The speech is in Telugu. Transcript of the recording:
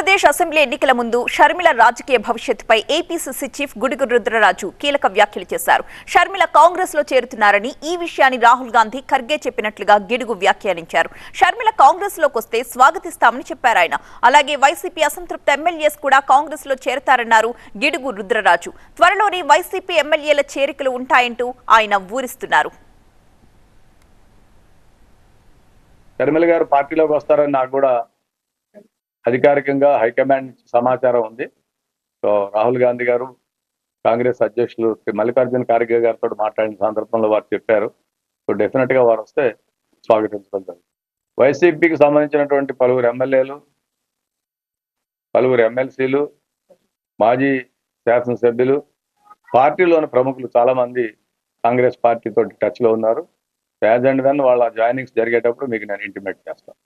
ఆంధ్రప్రదేశ్ అసెంబ్లీ ఎన్నికల ముందు షర్మిల రాజకీయ భవిష్యత్తుపై ఏపీసీసీ చీఫ్ గుడిగు రుద్రరాజు కీలక వ్యాఖ్యలు చేశారు. షర్మిల కాంగ్రెస్లో చేరుతున్నారని ఈ విషయాన్ని రాహుల్ గాంధీ ఖర్గే చెప్పినట్లుగా గిడుగు వ్యాఖ్యానించారు. షర్మిల కాంగ్రెస్లోకి వస్తే స్వాగతిస్తామని చెప్పారు ఆయన. అలాగే వైసీపీ అసంతృప్త ఎమ్మెల్యేస్ కూడా కాంగ్రెస్లో చేరతారన్నారు గిడుగు రుద్రరాజు. త్వరలోనే వైసీపీ ఎమ్మెల్యేల చేరికలు ఉంటాయంటూ ఆయన ఊరిస్తున్నారు. షర్మిల గారు పార్టీలోకి వస్తారని నాకు కూడా అధికారికంగా హైకమాండ్ నుంచి సమాచారం ఉంది. సో రాహుల్ గాంధీ గారు కాంగ్రెస్ అధ్యక్షులు శ్రీ మల్లికార్జున ఖార్గే గారితో మాట్లాడిన సందర్భంలో వారు చెప్పారు. సో డెఫినెట్గా వారు వస్తే స్వాగతించడం జరుగుతుంది. వైసీపీకి సంబంధించినటువంటి పలువురు ఎమ్మెల్యేలు పలువురు ఎమ్మెల్సీలు మాజీ శాసనసభ్యులు పార్టీలోని ప్రముఖులు చాలా మంది కాంగ్రెస్ పార్టీతో టచ్లో ఉన్నారు. యాజ్ అండ్ వెన్ వాళ్ళ జాయినింగ్స్ జరిగేటప్పుడు మీకు నేను ఇంటిమేట్ చేస్తాను.